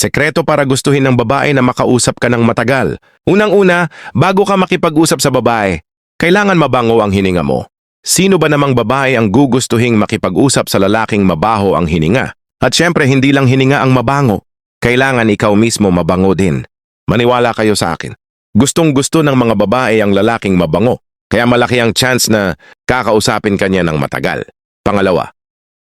Sekreto para gustuhin ng babae na makausap ka ng matagal. Unang-una, bago ka makipag-usap sa babae, kailangan mabango ang hininga mo. Sino ba namang babae ang gugustuhing makipag-usap sa lalaking mabaho ang hininga? At syempre, hindi lang hininga ang mabango. Kailangan ikaw mismo mabango din. Maniwala kayo sa akin. Gustong gusto ng mga babae ang lalaking mabango. Kaya malaki ang chance na kakausapin kanya ng matagal. Pangalawa,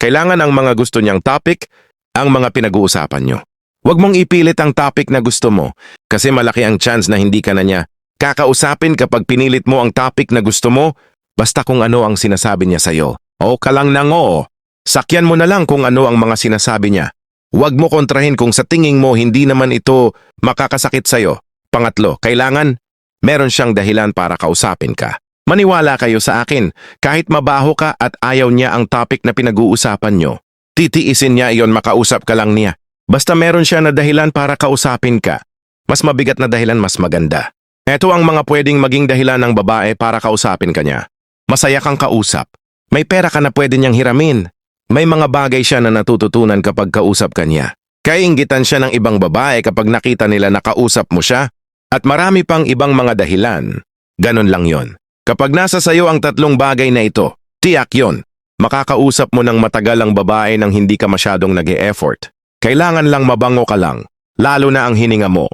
kailangan ang mga gusto niyang topic ang mga pinag-uusapan niyo. Huwag mong ipilit ang topic na gusto mo kasi malaki ang chance na hindi ka na niya kakausapin kapag pinilit mo ang topic na gusto mo basta kung ano ang sinasabi niya sa'yo. O ka lang ng oo. Sakyan mo na lang kung ano ang mga sinasabi niya. Huwag mo kontrahin kung sa tingin mo hindi naman ito makakasakit sa'yo. Pangatlo, kailangan meron siyang dahilan para kausapin ka. Maniwala kayo sa akin, kahit mabaho ka at ayaw niya ang topic na pinag-uusapan nyo. Titiisin niya iyon makausap ka lang niya. Basta meron siya na dahilan para kausapin ka. Mas mabigat na dahilan mas maganda. Ito ang mga pwedeng maging dahilan ng babae para kausapin ka niya. Masaya kang kausap. May pera ka na pwede niyang hiramin. May mga bagay siya na natututunan kapag kausap ka niya. Kainggitan siya ng ibang babae kapag nakita nila na kausap mo siya. At marami pang ibang mga dahilan. Ganon lang yon. Kapag nasa sayo ang tatlong bagay na ito, tiyak yon. Makakausap mo ng matagal ang babae nang hindi ka masyadong nag effort Kailangan lang mabango ka lang, lalo na ang hininga mo.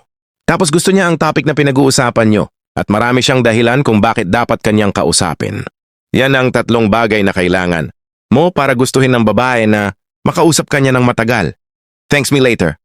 Tapos gusto niya ang topic na pinag-uusapan nyo at marami siyang dahilan kung bakit dapat kanyang kausapin. Yan ang tatlong bagay na kailangan mo para gustuhin ng babae na makausap kanya ng matagal. Thanks me later.